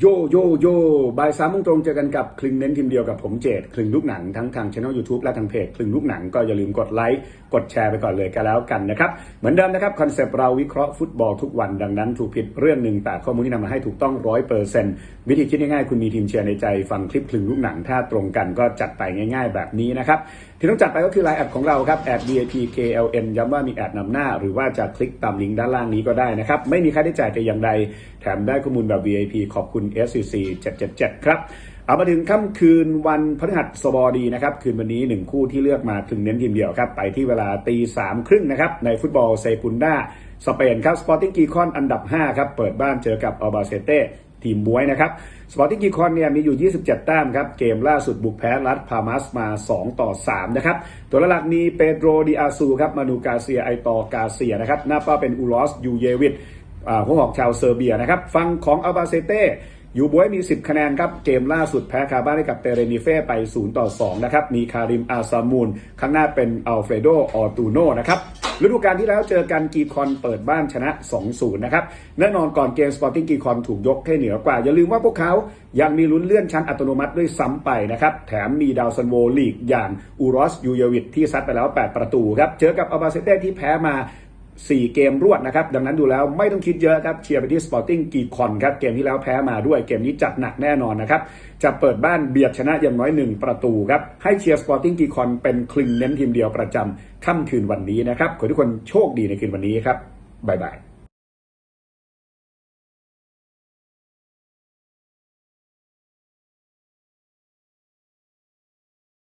โยโยโยบ่ายสามโมงตรงเจอกันกับคลึงเน้นทีมเดียวกับผมเจดคลึงลูกหนังทั้งทางช่อง YouTube และทางเพจคลึงลูกหนังก็อย่าลืมกดไลค์กดแชร์ไปก่อนเลยก็แล้วกันนะครับ เหมือนเดิมนะครับ คอนเซปต์เราวิเคราะห์ฟุตบอลทุกวันดังนั้นถูกผิดเรื่องหนึ่งแต่ข้อมูลที่นำมาให้ถูกต้องร้อยเปอร์เซ็นต์วิธีคิดง่ายๆ คุณมีทีมเชียร์ในใจฟังคลิปคลึงลูกหนังถ้าตรงกันก็จัดไปง่าย ๆ แบบนี้นะครับที่ต้องจัดไปก็คือไลน์แอดของเราครับแอด VIP KLN ย้ำว่ามีแอดนำหน้า หรือว่าจะคลิกตามลิงก์ด้านล่างนี้ก็ได้นะครับไม่มีค่าใช้จ่ายแต่อย่างใดแถมได้ข้อมูลแบบ VIP ขอบคุณ SCC 777 ครับ เอามาถึงค่ำคืนวันพฤหัสบดีนะครับ คืนวันนี้หนึ่งคู่ที่เลือกมาถึงเน้นทีมเดียวครับ ไปที่เวลาตีสามครึ่งนะครับ ในฟุตบอลเซกุนดาสเปนครับสปอร์ติ้งกีคอนอันดับ 5 ครับ เปิดบ้านเจอกับอัลบาเซเต้ทีมบวยนะครับ สปอร์ติ้งกีคอนเนี่ยมีอยู่ 27 แต้มครับ เกมล่าสุดบุกแพ้รัฐพามัสมา 2 ต่อ 3 นะครับ ตัวหลักมีเปโดรดิอาซูครับ มานูกาเซียไอตอกาเซียนะครับ หน้าเป้าเป็นอูลอสยูเยวิดอ่าหัวหอกชาวเซอร์เบียนะครับ ฟังของอัลบาเซเต้ ยูบวยมี 10 คะแนนครับ เกมล่าสุดแพ้คาบ้านให้กับเตเรนิเฟ่ไป 0 ต่อ 2 นะครับ มีคาริมอาซามูนข้างหน้าเป็นอัลเฟรโด ออตูโนนะครับฤดูกาลที่แล้วเจอกันกีคอนเปิดบ้านชนะ 2-0 นะครับ แน่นอนก่อนเกมสปอร์ติ้งกีคอนถูกยกให้เหนือกว่า อย่าลืมว่าพวกเขายังมีลุ้นเลื่อนชั้นอัตโนมัติด้วยซ้ำไปนะครับ แถมมีดาวซันโวลีกอย่างอูรอสยูเยวิดที่ซัดไปแล้ว 8 ประตูครับ เจอกับอัลบาเซเต้ที่แพ้มา 4 เกมรวดนะครับ ดังนั้นดูแล้วไม่ต้องคิดเยอะครับเชียร์ไปที่ Sporting กีคอนครับ เกมที่แล้วแพ้มาด้วยเกมนี้จัดหนักแน่นอนนะครับ จะเปิดบ้านเบียดชนะอย่างน้อย 1 ประตูครับ ให้เชียร์ Sporting กีคอนเป็นคลึงเน้นทีมเดียวประจำค่ำคืนวันนี้นะครับ ขอทุกคนโชคดีในคืนวันนี้ครับบ๊ายบาย